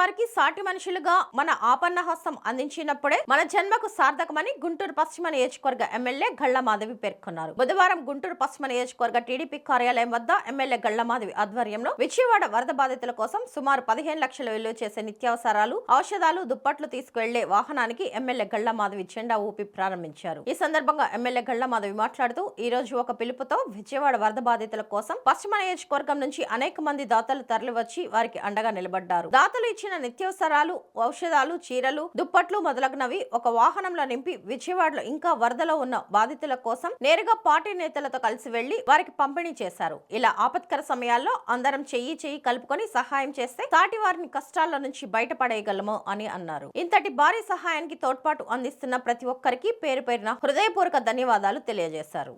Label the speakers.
Speaker 1: వారికి సాటి మనుషులుగా మన ఆపన్న హస్తం అందించినప్పుడే మన జన్మకు సార్థకమని గుంటూరు పశ్చిమ నియోజకవర్గ ఎమ్మెల్యే గళ్ళమాధవి పేర్కొన్నారు. బుధవారం గుంటూరు పశ్చిమ నియోజకవర్గ టీడీపీ కార్యాలయం వద్ద ఎమ్మెల్యే గళ్ళమాధవి ఆధ్వర్యంలో విజయవాడ వరద బాధితుల కోసం సుమారు పదిహేను లక్షల విలువ చేసే నిత్యావసరాలు ఔషధాలు దుప్పట్లు తీసుకువెళ్ళే వాహనానికి ఎమ్మెల్యే గళ్ళమాధవి జెండా ఊపి ప్రారంభించారు. ఈ సందర్భంగా ఎమ్మెల్యే గళ్ళమాధవి మాట్లాడుతూ ఈ రోజు ఒక పిలుపుతో విజయవాడ వరద బాధితుల కోసం పశ్చిమ నియోజకవర్గం నుంచి అనేక మంది దాతలు తరలివచ్చి వారికి అండగా నిలబడ్డారు. దాతలు ఇచ్చిన నిత్యవసరాలు ఔషధాలు చీరలు దుప్పట్లు మొదలగునవి ఒక వాహనంలో నింపి విజయవాడలో ఇంకా వరదలో ఉన్న బాధితుల కోసం నేరుగా పార్టీ నేతలతో కలిసి వెళ్ళి వారికి పంపిణీ చేశారు. ఇలా ఆపత్కర సమయాల్లో అందరం చెయ్యి చెయ్యి కలుపుకొని సహాయం చేస్తే సాటి వారిని కష్టాల నుంచి బయటపడేయగలము అని అన్నారు. ఇంతటి భారీ సహాయానికి తోడ్పాటు అందిస్తున్న ప్రతి ఒక్కరికి పేరు పేరున హృదయపూర్వక ధన్యవాదాలు తెలియజేశారు.